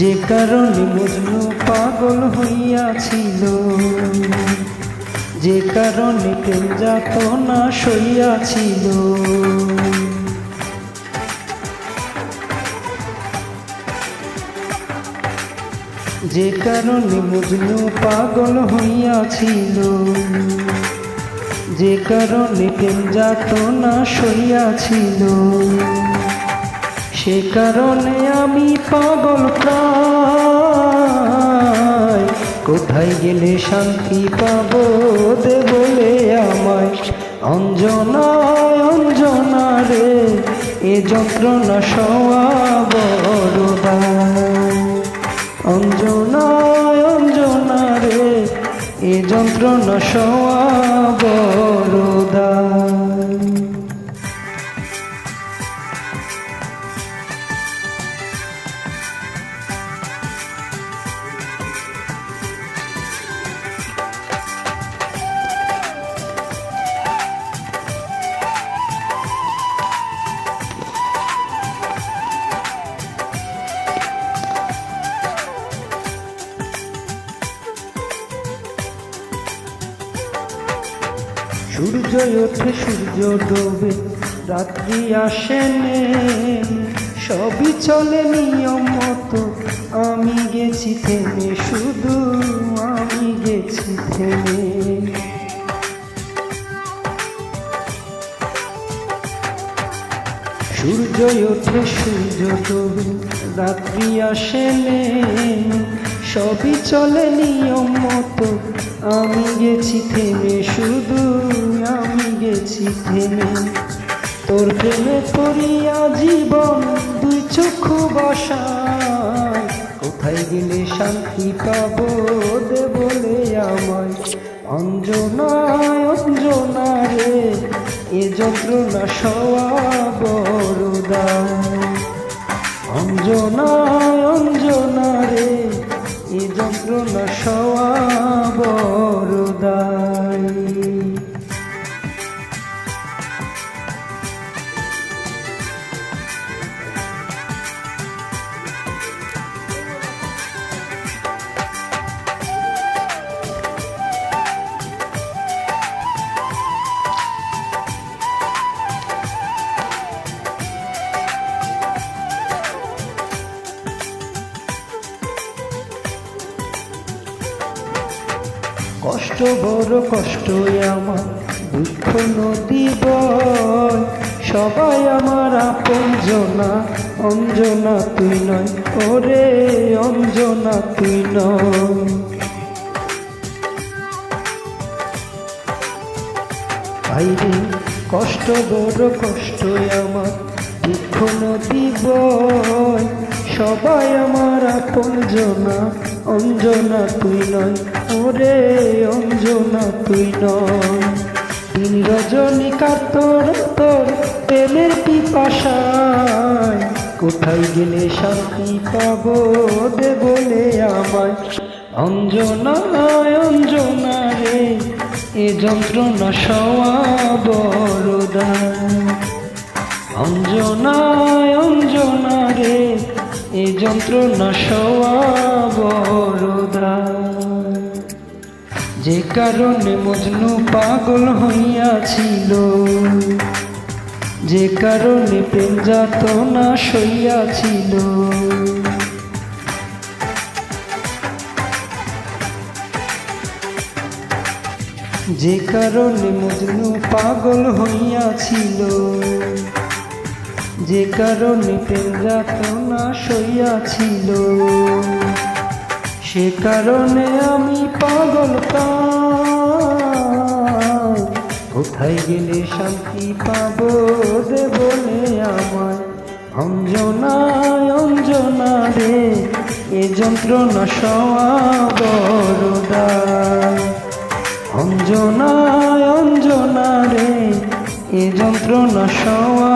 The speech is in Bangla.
যে কারণে মজনু পাগল হইয়াছিল, যে কারণে প্রেম যাতনা সইয়াছিল। যে কারণে মজনু পাগল হইয়াছিল, যে কারণে প্রেম যাতনা সইয়াছিল। সে কারণে আমি পাগল প্রায় কোথায় গেলে শান্তি পাব দে বলে আমায় অঞ্জনায় অঞ্জনা রে, এ যন্ত্রণা সওয়া। অঞ্জনায় অঞ্জনা রে, এ যন্ত্রণা সওয়া সূর্য ওঠে সূর্য ডোবে রাত্রি আসে নে, সবই চলে নিয়ম মতো আমি গেছি থেমে শুধু আমি গেছি থেমে। সূর্য ওঠে সূর্য ডোবে রাত্রি আসে নে, সবই চলে নিয়ম মতো আমি গেছি থেমে শুধু থেমে তোর প্রেমে করিয়া জীবন দুই চক্ষু বসায়। কোথায় গেলে শান্তি পাব দে বলে আমায়? অঞ্জনায় অঞ্জনা এ যন্ত্রণা সওয়া বড়দায় কষ্ট, বড় কষ্ট আমার, দুঃখ নদী বয়। সবাই আমার আপনজনা অঞ্জনা তুই নয়। ওরে, অঞ্জনা তুই নয়। বাইরে কষ্ট, বড় কষ্ট আমার, দুঃখ নদী বয়। সবাই আমার আপন জনা, অঞ্জনা তুই নয়। ওরে অঞ্জনা, তুই নয়। তিন রজনী কাতর, তোর প্রেমের পিপাসায়। কোথায় গেলে শান্তি পাবো দে বলে আমায়? অঞ্জনায় অঞ্জনা রে এ যন্ত্রণা সওয়া বড়দায় অঞ্জনায় অঞ্জনা রে এ যন্ত্রণা সওয়া যে কারণে মজনু পাগল হইয়াছিল, যে কারণে প্রেম যাতনা সইয়াছিল যে কারণে মজনু পাগল হইয়াছিল, যে কারণে প্রেম যাতনা সইয়াছিল সে কারণে আমি পাগল। কোথায় গেলে শান্তি পাব দে বলে আমায় অঞ্জনায় অঞ্জনা রে এ যন্ত্রণা সওয়া বড়দায় অঞ্জনায় অঞ্জনা রে এ যন্ত্রণা সওয়া